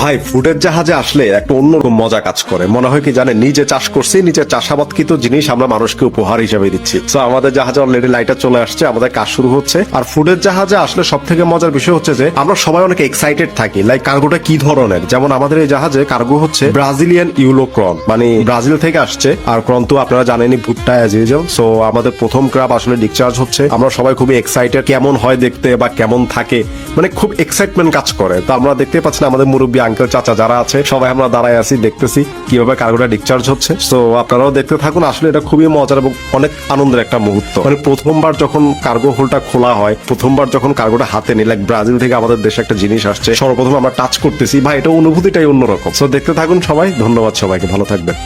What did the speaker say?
ভাই ফুডের জাহাজে আসলে একটা অন্যরকম মজা কাজ করে। মনে হয় কি জানে নিজে চাষ করছি নিজে চাষাবাদকৃত জিনিস আমরা মানুষকে উপহার হিসেবে দিচ্ছি। তো আমাদের জাহাজে অলরেডি লাইটার চলে আসছে, আমাদের কাজ শুরু হচ্ছে। আর ফুডের জাহাজে আসলে সব থেকে মজার বিষয় হচ্ছে যে, আমরা সবাই অনেক এক্সাইটেড থাকি। লাইক কার্গোটা কি ধরনের? যেমন আমাদের এই জাহাজে কার্গো হচ্ছে ব্রাজিলিয়ান ইউলোক্রন মানে ব্রাজিল থেকে আসছে। আর ক্রন তো আপনারা জানেনই, ভুট্টা ইউজুয়াল সো আমাদের প্রথম ক্রাব আসলে ডিসচার্জ হচ্ছে। আমরা সবাই খুবই এক্সাইটেড কেমন হয় দেখতে বা কেমন থাকে। মানে খুব এক্সাইটমেন্ট কাজ করে। তো আমরা দেখতে পাচ্ছি আমাদের মুরব্বী আঙ্কেল চাচা যারা আছে, সবাই আমরা দাঁড়ায় আছি, দেখতেছি কীভাবে কার্গোটা ডিসচার্জ হচ্ছে। তো আপনারাও দেখতে থাকুন, আসলে এটা খুবই মজার এবং অনেক আনন্দের একটা মুহূর্ত। মানে প্রথমবার যখন কার্গো হোলটা খোলা হয়, প্রথমবার যখন কার্গোটা হাতে নিই লাইক ব্রাজিল থেকে আমাদের দেশে একটা জিনিস আসছে, সর্বপ্রথম আমরা টাচ করতেছি, ভাই, এটা অনুভূতিটাই অন্যরকম। তো দেখতে থাকুন সবাই, ধন্যবাদ সবাইকে, ভালো থাকবেন।